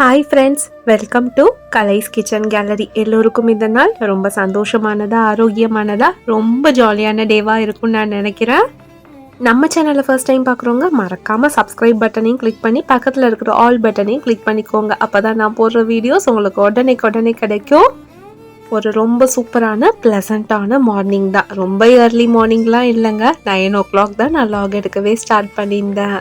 Hi friends welcome to Kalai's kitchen gallery எல்லோருக்கும் இந்த நாள் ரொம்ப சந்தோஷமானதா ஆரோக்கியமானதா ரொம்ப ஜாலியான டேவாக இருக்கும்னு நான் நினைக்கிறேன். நம்ம சேனலை ஃபர்ஸ்ட் டைம் பார்க்குறவங்க மறக்காமல் சப்ஸ்கிரைப் பட்டனையும் கிளிக் பண்ணி பக்கத்தில் இருக்கிற ஆல் பட்டனையும் கிளிக் பண்ணிக்கோங்க. அப்போ தான் நான் போடுற வீடியோஸ் உங்களுக்கு உடனே உடனே கிடைக்கும். ஒரு ரொம்ப சூப்பரான ப்ளசண்ட்டான மார்னிங் தான். ரொம்ப ஏர்லி மார்னிங்லாம் இல்லைங்க. நைன் ஓ கிளாக் தான் நான் லாக் எடுக்கவே ஸ்டார்ட் பண்ணியிருந்தேன்.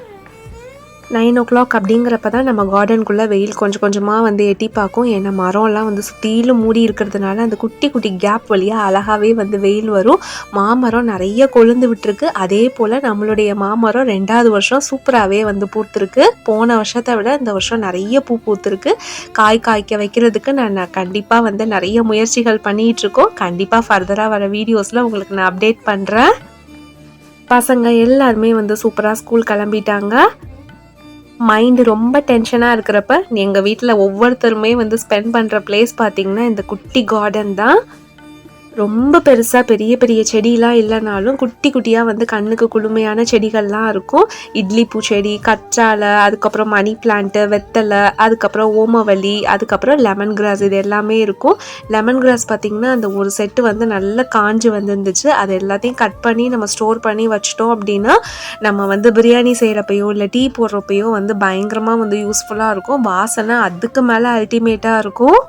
நைன் ஓ கிளாக் அப்படிங்கிறப்ப தான் நம்ம கார்டனுக்குள்ளே வெயில் கொஞ்சம் கொஞ்சமாக வந்து எட்டி பார்க்கும். ஏன்னா மரம்லாம் வந்து சுற்றிலும் மூடி இருக்கிறதுனால அந்த குட்டி குட்டி கேப் வழியாக அழகாகவே வந்து வெயில் வரும். மாமரம் நிறைய கொழுந்து விட்டுருக்கு. அதே போல் நம்மளுடைய மாமரம் ரெண்டாவது வருஷம் சூப்பராகவே வந்து பூத்துருக்கு. போன வருஷத்தை விட இந்த வருஷம் நிறைய பூ பூத்துருக்கு. காய் காய்க்க வைக்கிறதுக்கு நான் கண்டிப்பாக வந்து நிறைய முயற்சிகள் பண்ணிகிட்டு இருக்கோம். கண்டிப்பாக ஃபர்தராக வர வீடியோஸில் உங்களுக்கு நான் அப்டேட் பண்ணுறேன் பசங்க எல்லாருமே வந்து சூப்பராக ஸ்கூல் கிளம்பிட்டாங்க. மைண்டு ரொம்ப டென்ஷனாக இருக்கிறப்ப எங்கள் வீட்டில் ஒவ்வொருத்தருமே வந்து ஸ்பெண்ட் பண்ணுற பிளேஸ் பார்த்தீங்கன்னா இந்த குட்டி கார்டன் தான் ரொம்ப பெருசாக பெரிய பெரிய செடியெலாம் இல்லைனாலும் குட்டி குட்டியாக வந்து கண்ணுக்கு குளுமையான செடிகள்லாம் இருக்கும். இட்லி பூச்செடி கற்றாழை அதுக்கப்புறம் மணி பிளான்ட்டு வெத்தலை அதுக்கப்புறம் ஓமவல்லி அதுக்கப்புறம் லெமன் கிராஸ் இது எல்லாமே இருக்கும். லெமன் கிராஸ் பார்த்திங்கன்னா அந்த ஒரு செட்டு வந்து நல்லா காஞ்சு வந்துருந்துச்சு. அது எல்லாத்தையும் கட் பண்ணி நம்ம ஸ்டோர் பண்ணி வச்சிட்டோம் அப்படின்னா நம்ம வந்து பிரியாணி செய்கிறப்பையோ இல்லை டீ போடுறப்பையோ வந்து பயங்கரமாக வந்து யூஸ்ஃபுல்லாக இருக்கும். வாசனை அதுக்கு மேலே அல்டிமேட்டாக இருக்கும்.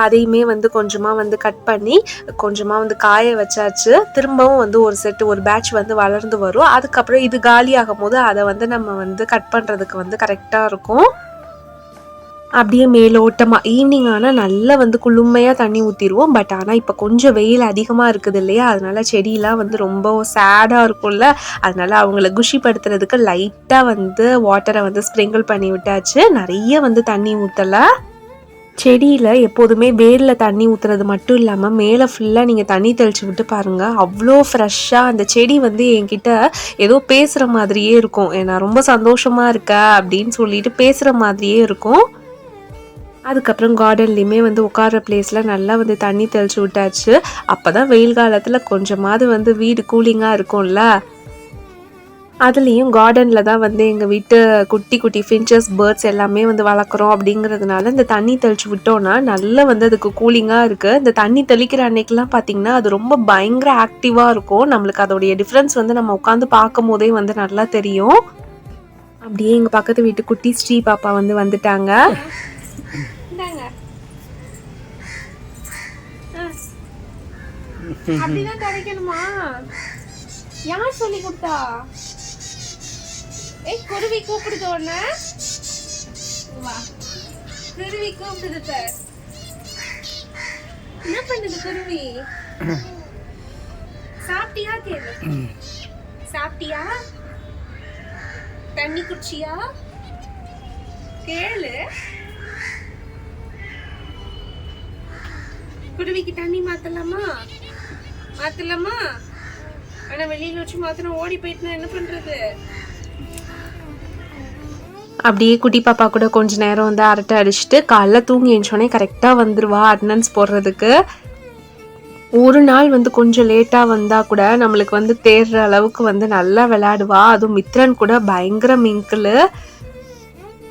அதையுமே வந்து கொஞ்சமாக வந்து கட் பண்ணி கொஞ்சமாக வந்து காய வச்சாச்சு. திரும்பவும் வந்து ஒரு செட்டு ஒரு பேட்ச் வந்து வளர்ந்து வரும். அதுக்கப்புறம் இது காலியாகும் போது அதை வந்து நம்ம வந்து கட் பண்ணுறதுக்கு வந்து கரெக்டாக இருக்கும். அப்படியே மேலோட்டமாக ஈவினிங் ஆனால் நல்லா வந்து குளுமையாக தண்ணி ஊற்றிடுவோம் பட் ஆனால் இப்போ கொஞ்சம் வெயில் அதிகமாக இருக்குது இல்லையா? அதனால செடியெலாம் வந்து ரொம்ப சேடாக இருக்கும்ல. அதனால அவங்கள குஷிப்படுத்துறதுக்கு லைட்டாக வந்து வாட்டரை வந்து ஸ்ப்ரிங்கிள் பண்ணி விட்டாச்சு. நிறைய வந்து தண்ணி ஊற்றலை செடியில் எப்போதுமே வேரில் தண்ணி ஊற்றுறது மட்டும் இல்லாமல் மேலே ஃபுல்லாக நீங்கள் தண்ணி தெளித்து விட்டு பாருங்கள் அவ்வளோ ஃப்ரெஷ்ஷாக அந்த செடி வந்து என்கிட்ட ஏதோ பேசுகிற மாதிரியே இருக்கும். நான் ரொம்ப சந்தோஷமாக இருக்கேன் அப்படின்னு சொல்லிட்டு பேசுகிற மாதிரியே இருக்கும். அதுக்கப்புறம் கார்டன்லேயுமே வந்து உட்கார பிளேஸில் நல்லா வந்து தண்ணி தெளித்து விட்டாச்சு. அப்போ தான் வெயில் காலத்தில் கொஞ்சமாவது வந்து வீடு கூலிங்காக இருக்கும்ல. அதுலேயும் கார்டனில் தான் வந்து எங்கள் வீட்டு குட்டி குட்டி ஃபின்ச்சஸ் பேர்ட்ஸ் எல்லாமே வந்து வளர்க்குறோம் அப்படிங்கிறதுனால இந்த தண்ணி தெளிச்சு விட்டோன்னா நல்லா வந்து அதுக்கு கூலிங்காக இருக்குது இந்த தண்ணி தெளிக்கிற அன்னைக்கெலாம் பார்த்திங்கன்னா அது ரொம்ப பயங்கர ஆக்டிவாக இருக்கும். நம்மளுக்கு அதோடைய டிஃப்ரென்ஸ் வந்து நம்ம உட்காந்து பார்க்கும் போதே வந்து நல்லா தெரியும். அப்படியே எங்கள் பக்கத்து வீட்டு குட்டி ஸ்ரீ பாப்பா வந்து வந்துட்டாங்க. அப்படிதான் கிடைக்கணுமா யார் சொல்லி கொடுத்தா? ஏய் குருவி கூப்பிடுது ஒண்ணு வா. குருவி கூப்பிடுது சார் என்ன பண்ணுது குருவி? சாப்பிட்டியா கேளு. சாப்பிட்டியா? தண்ணி குடிச்சியா? கேளு. குருவிக்கு தண்ணி மாத்தலாமா? மாத்தலாமா? ஆனா வெளியில வச்சு மாத்திரம் ஓடி போயிட்டுனா என்ன பண்றது? அப்படியே குட்டி பாப்பா கூட கொஞ்ச நேரம் வந்து அரட்டை அடிச்சுட்டு காலைல தூங்கி எழுந்தோடனே கரெக்டாக வந்துடுவா அட்னன்ஸ் போடுறதுக்கு. ஒரு நாள் வந்து கொஞ்சம் லேட்டாக வந்தால் கூட நம்மளுக்கு வந்து தேடுற அளவுக்கு வந்து நல்லா விளையாடுவா. அதுவும் மித்ரன் கூட பயங்கர மிங்கிள்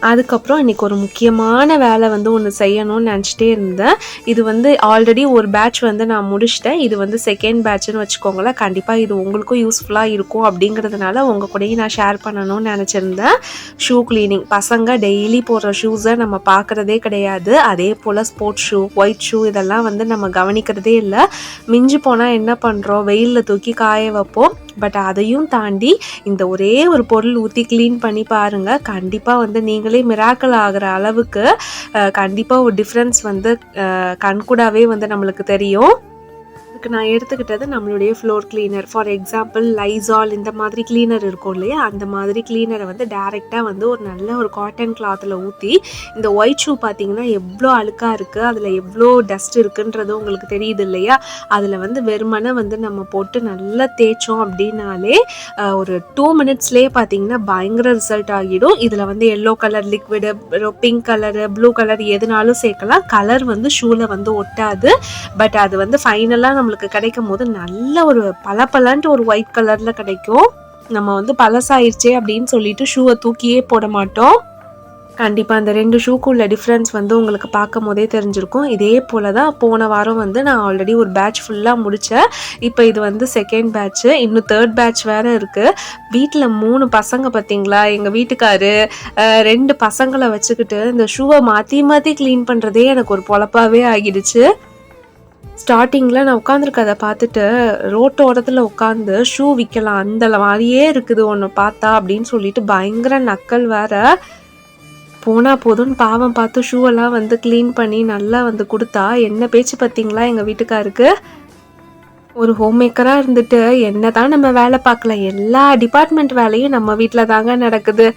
அதுக்கப்புறம் இன்றைக்கி ஒரு முக்கியமான வேலை வந்து ஒன்று செய்யணும்னு நினச்சிட்டே இருந்தேன். இது வந்து ஆல்ரெடி ஒரு பேட்ச் வந்து நான் முடிச்சிட்டேன். இது வந்து செகண்ட் பேட்ச்னு வச்சுக்கோங்களேன். கண்டிப்பாக இது உங்களுக்கும் யூஸ்ஃபுல்லாக இருக்கும் அப்படிங்கிறதுனால உங்கள் கூடயும் நான் ஷேர் பண்ணணும்னு நினச்சிருந்தேன். ஷூ கிளீனிங் பசங்க டெய்லி போடுற ஷூஸை நம்ம பார்க்குறதே கிடையாது. அதே போல் ஸ்போர்ட்ஸ் ஷூ ஒயிட் ஷூ இதெல்லாம் வந்து நம்ம கவனிக்கிறதே இல்லை. மிஞ்சி போனால் என்ன பண்ணுறோம் வெயிலில் தூக்கி காய வைப்போம். பட் அதையும் தாண்டி இந்த ஒரே ஒரு பொருள் ஊற்றி க்ளீன் பண்ணி பாருங்கள் கண்டிப்பாக வந்து நீங்களே மிராக்கல் ஆகிற அளவுக்கு கண்டிப்பாக ஒரு டிஃப்ரென்ஸ் வந்து கண்கூடாவே வந்து நம்மளுக்கு தெரியும். அதுக்கு நான் எடுத்துக்கிட்டது நம்மளுடைய floor cleaner for example Lysol இந்த மாதிரி கிளீனர் இருக்கும் இல்லையா? அந்த மாதிரி கிளீனரை வந்து டேரெக்டாக வந்து ஒரு நல்ல ஒரு காட்டன் கிளாத்தில் ஊற்றி இந்த ஒயிட் ஷூ பார்த்தீங்கன்னா எவ்வளோ அழுக்காக இருக்குது அதில் எவ்வளோ டஸ்ட் இருக்குன்றது உங்களுக்கு தெரியுது இல்லையா? அதில் வந்து வெறுமனை வந்து நம்ம போட்டு நல்லா தேய்ச்சோம் அப்படின்னாலே ஒரு டூ மினிட்ஸ்லேயே பார்த்தீங்கன்னா பயங்கர ரிசல்ட் ஆகிடும். இதில் வந்து yellow colour liquid pink colour blue colour எதுனாலும் சேர்க்கலாம். கலர் வந்து ஷூவில் வந்து ஒட்டாது. பட் அது வந்து ஃபைனலாக நம்ம நம்மளுக்கு கிடைக்கும் போது நல்ல ஒரு பளபளன்ட்டு ஒரு ஒயிட் கலரில் கிடைக்கும். நம்ம வந்து பழசாயிருச்சே அப்படின்னு சொல்லிட்டு ஷூவை தூக்கியே போட மாட்டோம். கண்டிப்பாக அந்த ரெண்டு ஷூக்குள்ள டிஃப்ரென்ஸ் வந்து உங்களுக்கு பார்க்கும் போதே தெரிஞ்சிருக்கும். இதே போல் தான் போன வாரம் வந்து நான் ஆல்ரெடி ஒரு பேட்ச் ஃபுல்லாக முடித்தேன் இப்போ இது வந்து செகண்ட் பேட்ச்சு இன்னும் தேர்ட் பேட்ச் வேறு இருக்குது வீட்டில் மூணு பசங்க பார்த்தீங்களா எங்கள் வீட்டுக்காரு ரெண்டு பசங்களை வச்சுக்கிட்டு இந்த ஷூவை மாற்றி மாற்றி க்ளீன் பண்ணுறதே எனக்கு ஒரு பொழப்பாவே ஆகிடுச்சு. ஸ்டார்டிங்கில் நான் உட்காந்துருக்கதை பார்த்துட்டு ரோட்டோரத்தில் உட்காந்து ஷூ விற்கலாம் அந்த மாதிரியே இருக்குது ஒன்று பார்த்தா அப்படின்னு சொல்லிட்டு பயங்கர நக்கல் வேற. போனால் போதும்னு பாவம் பார்த்து ஷூவெல்லாம் வந்து க்ளீன் பண்ணி நல்லா வந்து கொடுத்தா என்ன பேச்சு பார்த்தீங்களா எங்கள் வீட்டுக்காருக்கு? ஒரு ஹோம் மேக்கராக இருந்துட்டு என்ன தான் நம்ம வேலை பார்க்கல எல்லா டிபார்ட்மெண்ட் வேலையும் நம்ம வீட்டில் தாங்க நடக்குது.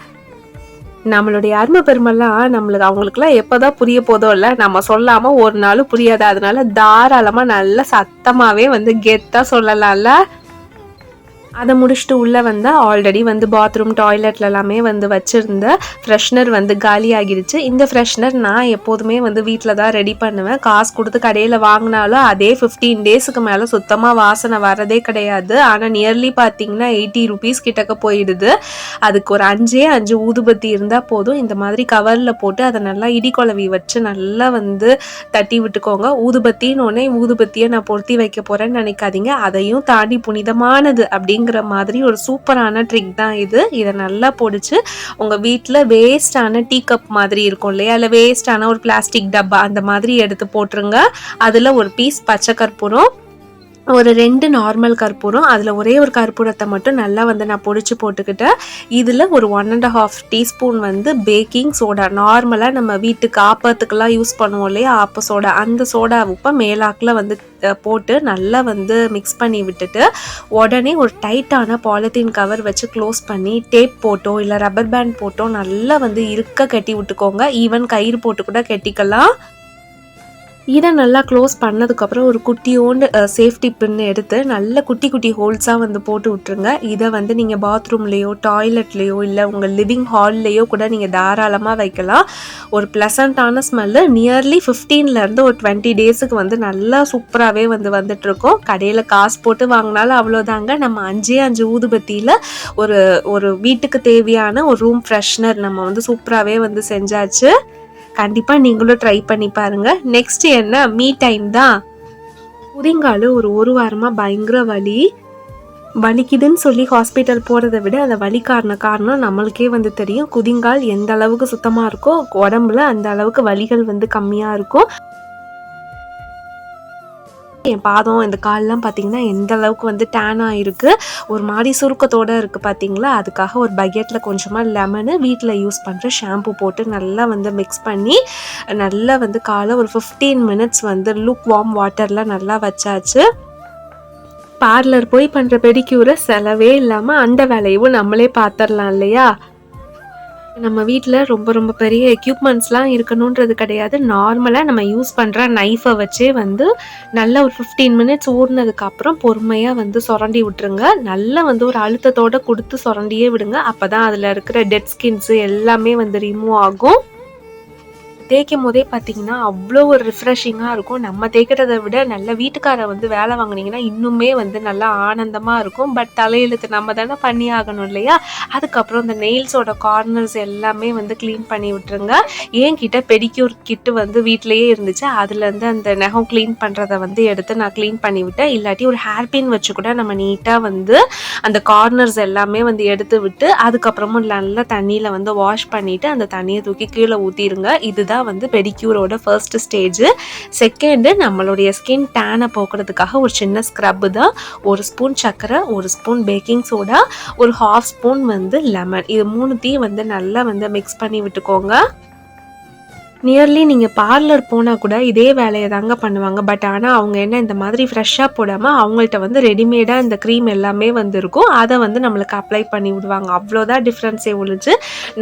நம்மளுடைய அருமை பெருமெல்லாம் நம்மளுக்கு அவங்களுக்குலாம் எப்போதான் புரிய போதோ இல்லை நம்ம சொல்லாமல் ஒரு நாளும் புரியாது. அதனால தாராளமாக நல்ல சத்தமாகவே வந்து கெத்தாக சொல்லலாம்ல. அதை முடிச்சுட்டு உள்ளே வந்து ஆல்ரெடி வந்து பாத்ரூம் டாய்லெட்ல எல்லாமே வந்து வச்சுருந்த ஃப்ரெஷ்னர் வந்து காலி ஆகிடுச்சு இந்த ஃப்ரெஷ்னர் நான் எப்போதுமே வந்து வீட்டில் தான் ரெடி பண்ணுவேன். காசு கொடுத்து கடையில் வாங்கினாலும் அதே ஃபிஃப்டீன் டேஸுக்கு மேலே சுத்தமாக வாசனை வரதே கிடையாது. ஆனால் நியர்லி பார்த்தீங்கன்னா எயிட்டி ருபீஸ் கிட்டக்க போயிடுது. அதுக்கு ஒரு அஞ்சே அஞ்சு ஊதுபத்தி இருந்தால் போதும். இந்த மாதிரி கவரில் போட்டு அதை நல்லா இடி குழவி வச்சு நல்லா வந்து தட்டி விட்டுக்கோங்க. ஊதுபத்தின்னு உடனே ஊதுபத்தியை நான் பொருத்தி வைக்க போகிறேன்னு நினைக்காதீங்க. அதையும் தாண்டி புனிதமானது அப்படிங்கிற மாதிரி ஒரு சூப்பரான ட்ரிக் தான் இது. இதை நல்லா பொடிச்சு உங்கள் வீட்டில் வேஸ்டான டீ கப் மாதிரி இருக்கும் இல்லையா? இல்லை வேஸ்டான ஒரு பிளாஸ்டிக் டப்பா அந்த மாதிரி எடுத்து போட்டுருங்க. அதில் ஒரு பீஸ் பச்சை கற்பூரம் ஒரு ரெண்டு நார்மல் கற்பூரம். அதில் ஒரே ஒரு கற்பூரத்தை மட்டும் நல்லா வந்து நான் பொடிச்சு போட்டுக்கிட்டேன் இதில் ஒரு ஒன் அண்ட் ஹாஃப் டீஸ்பூன் வந்து பேக்கிங் சோடா நார்மலாக நம்ம வீட்டுக்கு ஆப்பத்துக்கெல்லாம் யூஸ் பண்ணுவோம் இல்லையா? ஆப்ப சோடா அந்த சோடா உப்பை மேலாக்கில் வந்து போட்டு நல்லா வந்து மிக்ஸ் பண்ணி விட்டுட்டு உடனே ஒரு டைட்டான பாலித்தீன் கவர் வச்சு க்ளோஸ் பண்ணி டேப் போட்டோ இல்லை ரப்பர் பேண்ட் போட்டோ நல்லா வந்து இருக்க கட்டி விட்டுக்கோங்க. ஈவன் கயிறு போட்டு கூட கட்டிக்கலாம். இதை நல்லா க்ளோஸ் பண்ணதுக்கப்புறம் ஒரு குட்டியோண்டு சேஃப்டி பின் எடுத்து நல்ல குட்டி குட்டி ஹோல்ஸாக வந்து போட்டு விட்ருங்க இதை வந்து நீங்கள் பாத்ரூம்லேயோ டாய்லெட்லேயோ இல்லை உங்கள் லிவிங் ஹால்லையோ கூட நீங்கள் தாராளமாக வைக்கலாம். ஒரு ப்ளசண்ட்டான ஸ்மெல்லு நியர்லி ஃபிஃப்டீன்லேருந்து ஒரு டுவெண்ட்டி டேஸுக்கு வந்து நல்லா சூப்பராகவே வந்து வந்துட்ருக்கோம் கடையில் காசு போட்டு வாங்கினாலும் அவ்வளோதாங்க. நம்ம அஞ்சே அஞ்சு ஊதுபத்தியில் ஒரு ஒரு வீட்டுக்கு தேவையான ஒரு ரூம் ஃப்ரெஷ்னர் நம்ம வந்து சூப்பராகவே வந்து செஞ்சாச்சு. கண்டிப்பாக நீங்களும் ட்ரை பண்ணி பாருங்கள் நெக்ஸ்ட் என்ன? மீ டைம் தான். புதிங்கால் ஒரு ஒரு வாரமாக பயங்கர வலி. வலிக்குதுன்னு சொல்லி ஹாஸ்பிட்டல் போகிறத விட அந்த வலி காரண காரணம் நம்மளுக்கே வந்து தெரியும். குதிங்கால் எந்த அளவுக்கு சுத்தமாக இருக்கோ உடம்புல அந்த அளவுக்கு வலிகள் வந்து கம்மியாக இருக்கும். என் பாதம் இந்த கால்லாம் பார்த்தீங்கன்னா எந்த அளவுக்கு வந்து டேனாக இருக்குது ஒரு மாதிரி சுருக்கத்தோடு இருக்குது பார்த்தீங்களா அதுக்காக ஒரு பக்கெட்டில் கொஞ்சமாக லெமனு வீட்டில் யூஸ் பண்ணுற ஷாம்பு போட்டு நல்லா வந்து மிக்ஸ் பண்ணி நல்லா வந்து காலை ஒரு ஃபிஃப்டீன் மினிட்ஸ் வந்து லுக் வார்ம் வாட்டரில் நல்லா வச்சாச்சு. பார்லர் போய் பண்ணுற பெடிக்யூரை செலவே இல்லாமல் அந்த வேலையும் நம்மளே பார்த்துடலாம் இல்லையா? நம்ம வீட்டில் ரொம்ப ரொம்ப பெரிய எக்யூப்மெண்ட்ஸ்லாம் இருக்கணுன்றது கிடையாது. நார்மலாக நம்ம யூஸ் பண்ணுற நைஃபை வச்சே வந்து நல்லா ஒரு ஃபிஃப்டீன் மினிட்ஸ் ஊறினதுக்கு பொறுமையாக வந்து சுரண்டி விட்டுருங்க. நல்லா வந்து ஒரு அழுத்தத்தோடு கொடுத்து சுரண்டியே விடுங்க. அப்போ தான் அதில் இருக்கிற டெட் ஸ்கின்ஸு எல்லாமே வந்து ரிமூவ் ஆகும். தேய்க்கும் போதே பார்த்தீங்கன்னா அவ்வளோ ஒரு ரிஃப்ரெஷிங்காக இருக்கும். நம்ம தேய்க்கிறத விட நல்ல வீட்டுக்காரை வந்து வேலை வாங்குனீங்கன்னா இன்னுமே வந்து நல்லா ஆனந்தமாக இருக்கும். பட் தலையெழுத்து நம்ம தானே பண்ணி ஆகணும் இல்லையா? அதுக்கப்புறம் இந்த நெயில்ஸோட கார்னர்ஸ் எல்லாமே வந்து க்ளீன் பண்ணி விட்டுருங்க. என்கிட்ட பெடிக்யூர் கிட்டு வந்து வீட்டிலேயே இருந்துச்சு. அதுலேருந்து அந்த நகம் க்ளீன் பண்ணுறத வந்து எடுத்து நான் க்ளீன் பண்ணி விட்டேன். இல்லாட்டி ஒரு ஹேர் பின் வச்சு கூட நம்ம நீட்டாக வந்து அந்த கார்னர்ஸ் எல்லாமே வந்து எடுத்து விட்டு அதுக்கப்புறமும் நல்லா தண்ணியில் வந்து வாஷ் பண்ணிவிட்டு அந்த தண்ணியை தூக்கி கீழே ஊற்றிடுங்க இதுதான் வந்து பெடிக்யூரோட ஃபர்ஸ்ட் ஸ்டேஜ் செகண்டு நம்மளுடைய ஸ்கின் டேனை போக்குறதுக்காக ஒரு சின்ன ஸ்க்ரப்பு தான். ஒரு ஸ்பூன் சர்க்கரை ஒரு ஸ்பூன் பேக்கிங் சோடா ஒரு ஹாஃப் ஸ்பூன் வந்து லெமன் இது மூணுத்தையும் வந்து நல்லா வந்து மிக்ஸ் பண்ணி விட்டுக்கோங்க. நியர்லி நீங்கள் பார்லர் போனால் கூட இதே வேலையை தாங்க பண்ணுவாங்க. பட் ஆனால் அவங்க என்ன இந்த மாதிரி ஃப்ரெஷ்ஷாக போடாமல் அவங்கள்ட்ட வந்து ரெடிமேடாக இந்த க்ரீம் எல்லாமே வந்து இருக்கும் அதை வந்து நம்மளுக்கு அப்ளை பண்ணி விடுவாங்க. அவ்வளோதான் டிஃப்ரென்ஸே ஒழிஞ்சு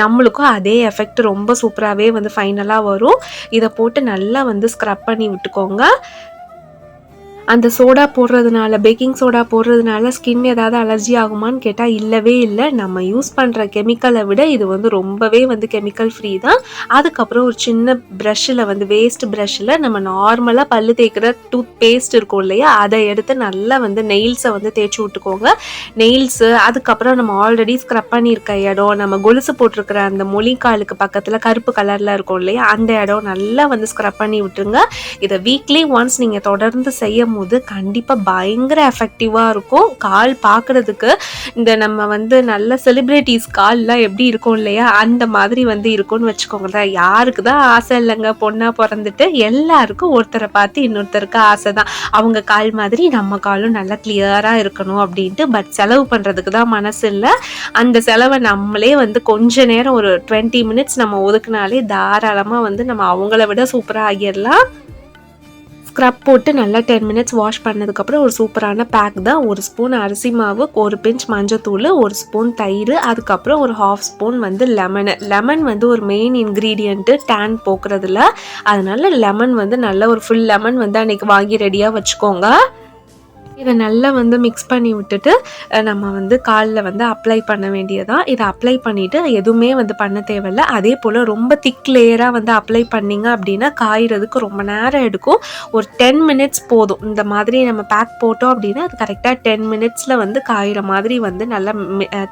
நம்மளுக்கும் அதே எஃபெக்ட் ரொம்ப சூப்பராகவே வந்து ஃபைனலாக வரும். இதை போட்டு நல்லா வந்து ஸ்க்ரப் பண்ணி விட்டுக்கோங்க. அந்த சோடா போடுறதுனால பேக்கிங் சோடா போடுறதுனால ஸ்கின் ஏதாவது அலர்ஜி ஆகுமான்னு கேட்டால் இல்லவே இல்லை. நம்ம யூஸ் பண்ணுற கெமிக்கலை விட இது வந்து ரொம்பவே வந்து கெமிக்கல் ஃப்ரீ தான். அதுக்கப்புறம் ஒரு சின்ன ப்ரஷ்ஷில் வந்து வேஸ்ட் ப்ரஷ்ஷில் நம்ம நார்மலாக பல் தேய்க்கிற டூத் பேஸ்ட் இருக்கும் இல்லையா? அதை எடுத்து நல்லா வந்து நெயில்ஸை வந்து தேய்ச்சி விட்டுக்கோங்க. நெயில்ஸு அதுக்கப்புறம் நம்ம ஆல்ரெடி ஸ்க்ரப் பண்ணியிருக்க இடம் நம்ம கொலுசு போட்டிருக்கிற அந்த மொழிக்காலுக்கு பக்கத்தில் கருப்பு கலரில் இருக்கும் இல்லையா? அந்த இடம் நல்லா வந்து ஸ்க்ரப் பண்ணி விட்டுருங்க. இதை வீக்லி ஒன்ஸ் நீங்கள் தொடர்ந்து செய்ய போது கண்டிப்பாக பயங்கர எஃபெக்டிவாக இருக்கும். கால் பார்க்குறதுக்கு இந்த நம்ம வந்து நல்ல செலிப்ரிட்டிஸ் கால்லாம் எப்படி இருக்கும் இல்லையா? அந்த மாதிரி வந்து இருக்கும்னு வச்சுக்கோங்களேன். யாருக்கு தான் ஆசை இல்லைங்க? பொண்ணாக பிறந்துட்டு எல்லாருக்கும் ஒருத்தரை பார்த்து இன்னொருத்தருக்கு ஆசை தான். அவங்க கால் மாதிரி நம்ம காலும் நல்லா கிளியராக இருக்கணும் அப்படின்ட்டு பட் செலவு பண்ணுறதுக்கு தான் மனசு இல்லை. அந்த செலவை நம்மளே வந்து கொஞ்ச நேரம் ஒரு டுவெண்ட்டி மினிட்ஸ் நம்ம ஒதுக்குனாலே தாராளமாக வந்து நம்ம அவங்கள விட சூப்பராக ஆகிடலாம் ஸ்க்ரப் போட்டு நல்லா டென் மினிட்ஸ் வாஷ் பண்ணதுக்கப்புறம் ஒரு சூப்பரான பேக் தான். ஒரு ஸ்பூன் அரிசி மாவு ஒரு பிஞ்ச் மஞ்சத்தூள் ஒரு ஸ்பூன் தயிர் அதுக்கப்புறம் ஒரு ஹாஃப் ஸ்பூன் வந்து லெமனு லெமன் வந்து ஒரு மெயின் இன்க்ரீடியண்ட்டு டேன் போக்குறதுல. அதனால லெமன் வந்து நல்ல ஒரு ஃபுல் லெமன் வந்து அன்றைக்கி வாங்கி ரெடியாக வச்சுக்கோங்க. இதை நல்லா வந்து மிக்ஸ் பண்ணி விட்டுட்டு நம்ம வந்து காலில் வந்து அப்ளை பண்ண வேண்டியதான் இதை அப்ளை பண்ணிவிட்டு எதுவுமே வந்து பண்ண தேவையில்ல. அதே போல் ரொம்ப திக் லேயராக வந்து அப்ளை பண்ணிங்க அப்படின்னா காயிறதுக்கு ரொம்ப நேரம் எடுக்கும். ஒரு டென் மினிட்ஸ் போதும். இந்த மாதிரி நம்ம பேக் போட்டோம் அப்படின்னா அது கரெக்டாக டென் மினிட்ஸில் வந்து காயிற மாதிரி வந்து நல்லா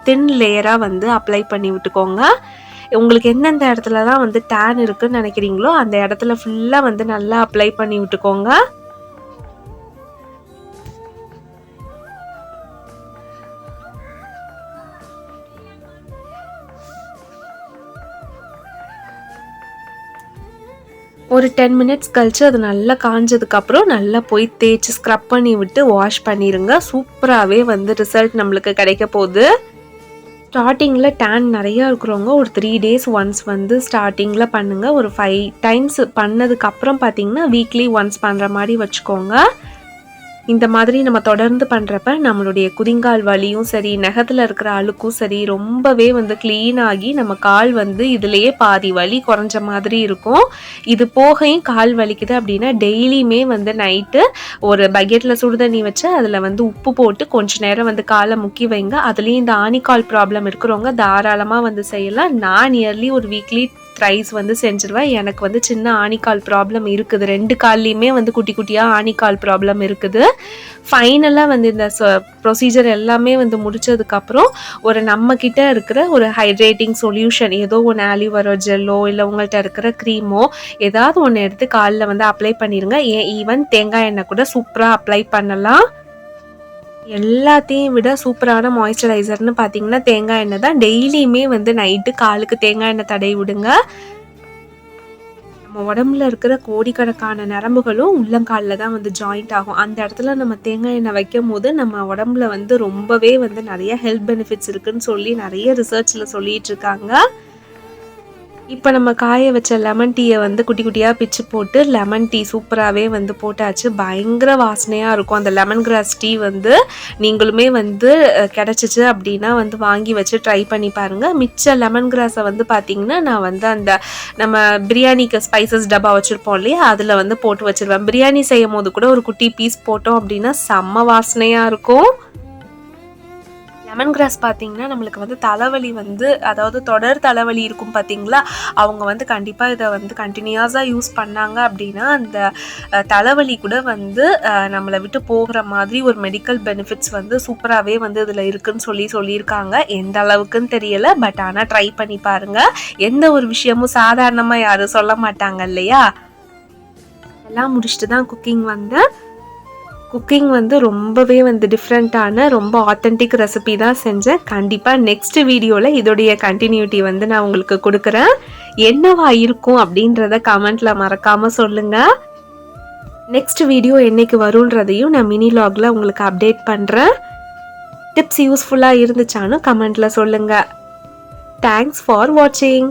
தின் லேயராக வந்து அப்ளை பண்ணி விட்டுக்கோங்க. உங்களுக்கு எந்தெந்த இடத்துல தான் வந்து டேன் இருக்குன்னு நினைக்கிறீங்களோ அந்த இடத்துல ஃபுல்லாக வந்து நல்லா அப்ளை பண்ணி விட்டுக்கோங்க. ஒரு டென் மினிட்ஸ் கழித்து அது நல்லா காஞ்சதுக்கப்புறம் நல்லா போய் தேய்ச்சி ஸ்க்ரப் பண்ணி விட்டு வாஷ் பண்ணிடுங்க சூப்பராகவே வந்து ரிசல்ட் நம்மளுக்கு கிடைக்க போகுது. ஸ்டார்டிங்கில் டேன் நிறையா இருக்கிறவங்க ஒரு த்ரீ டேஸ் ஒன்ஸ் வந்து ஸ்டார்டிங்கில் பண்ணுங்கள் ஒரு ஃபைவ் டைம்ஸ் பண்ணதுக்கப்புறம் பார்த்தீங்கன்னா வீக்லி ஒன்ஸ் பண்ணுற மாதிரி வச்சுக்கோங்க. இந்த மாதிரி நம்ம தொடர்ந்து பண்ணுறப்ப நம்மளுடைய குதிங்கால் வலியும் சரி நகத்தில் இருக்கிற அழுக்கும் சரி ரொம்பவே வந்து க்ளீன் ஆகி நம்ம கால் வந்து இதுலேயே பாதி வலி குறைஞ்ச மாதிரி இருக்கும். இது போகையும் கால் வலிக்குது அப்படின்னா டெய்லியுமே வந்து நைட்டு ஒரு பக்கெட்டில் சுடுதண்ணி வச்சு அதில் வந்து உப்பு போட்டு கொஞ்ச நேரம் வந்து காலை முக்கி வைங்க. அதுலேயும் இந்த ஆணிக்கால் ப்ராப்ளம் இருக்கிறவங்க தாராளமாக வந்து செய்யலாம். நான் இயர்லி ஒரு வீக்லி ப்ரைஸ் வந்து செஞ்சுருவேன். எனக்கு வந்து சின்ன ஆணிக்கால் ப்ராப்ளம் இருக்குது. ரெண்டு கால்லையுமே வந்து குட்டி குட்டியாக ஆணிக்கால் ப்ராப்ளம் இருக்குது. ஃபைனலாக வந்து இந்த ப்ரொசீஜர் எல்லாமே வந்து முடித்ததுக்கப்புறம் ஒரு நம்மக்கிட்ட இருக்கிற ஒரு ஹைட்ரேட்டிங் சொல்யூஷன் ஏதோ ஒன்று ஆலிவரோ ஜெல்லோ இல்லை உங்கள்கிட்ட இருக்கிற க்ரீமோ ஏதாவது ஒன்று எடுத்து காலில் வந்து அப்ளை பண்ணிடுங்க ஏன் ஈவன் தேங்காய் எண்ணெய் கூட சூப்பராக அப்ளை பண்ணலாம். எல்லாத்தையும் விட சூப்பரான மாய்ஸ்சரைசர்னு பார்த்தீங்கன்னா தேங்காய் எண்ணெய் தான். டெய்லியுமே வந்து நைட்டு காலுக்கு தேங்காய் எண்ணெய் தடவி விடுங்க. நம்ம உடம்புல இருக்கிற கோடிக்கணக்கான நரம்புகளும் உள்ளங்காலில் தான் வந்து ஜாயிண்ட் ஆகும். அந்த இடத்துல நம்ம தேங்காய் எண்ணெய் வைக்கும் போது நம்ம உடம்புல வந்து ரொம்பவே வந்து நிறைய ஹெல்த் பெனிஃபிட்ஸ் இருக்குன்னு சொல்லி நிறைய ரிசர்ச்சில் சொல்லிட்டு இருக்காங்க. இப்போ நம்ம காய வச்ச லெமன் டீயை வந்து குட்டி குட்டியாக பிச்சு போட்டு லெமன் டீ சூப்பராகவே வந்து போட்டாச்சு. பயங்கர வாசனையாக இருக்கும். அந்த லெமன் கிராஸ் டீ வந்து நீங்களுமே வந்து கிடச்சிச்சு அப்படின்னா வந்து வாங்கி வச்சு ட்ரை பண்ணி பாருங்கள் மிச்ச லெமன் கிராஸை வந்து பார்த்தீங்கன்னா நான் வந்து அந்த நம்ம பிரியாணிக்கு ஸ்பைசஸ் டப்பா வச்சுருப்போம் இல்லையா? அதில் வந்து போட்டு வச்சிருவேன். பிரியாணி செய்யும் போது கூட ஒரு குட்டி பீஸ் போட்டோம் அப்படின்னா செம்ம வாசனையாக இருக்கும். லெமன் கிராஸ் பார்த்தீங்கன்னா நம்மளுக்கு வந்து தலைவலி வந்து அதாவது தொடர் தலைவலி இருக்கும் பார்த்தீங்களா அவங்க வந்து கண்டிப்பாக இதை வந்து கண்டினியூஸாக யூஸ் பண்ணாங்க அப்படின்னா அந்த தலைவலி கூட வந்து நம்மளை விட்டு போகிற மாதிரி ஒரு மெடிக்கல் பெனிஃபிட்ஸ் வந்து சூப்பராகவே வந்து இதில் இருக்குன்னு சொல்லி சொல்லியிருக்காங்க. எந்த அளவுக்குன்னு தெரியலை பட் ஆனால் ட்ரை பண்ணி பாருங்க. எந்த ஒரு விஷயமும் சாதாரணமாக யாரும் சொல்ல மாட்டாங்க இல்லையா? எல்லாம் முடிச்சுட்டு தான் குக்கிங் வந்தேன். குக்கிங் வந்து ரொம்பவே வந்து டிஃப்ரெண்ட்டான ரொம்ப ஆத்தென்டிக் ரெசிபி தான் செஞ்சேன். கண்டிப்பாக நெக்ஸ்ட் வீடியோவில் இதோடைய கண்டினியூட்டி வந்து நான் உங்களுக்கு கொடுக்குறேன். என்னவா இருக்கும் அப்படின்றத கமெண்ட்டில் மறக்காமல் சொல்லுங்கள் நெக்ஸ்ட் வீடியோ என்னைக்கு வரும்ன்றதையும் நான் மினி லாகில் உங்களுக்கு அப்டேட் பண்ணுறேன் டிப்ஸ் யூஸ்ஃபுல்லாக இருந்துச்சானு கமெண்ட்டில் சொல்லுங்கள் தேங்க்ஸ் ஃபார் வாட்சிங்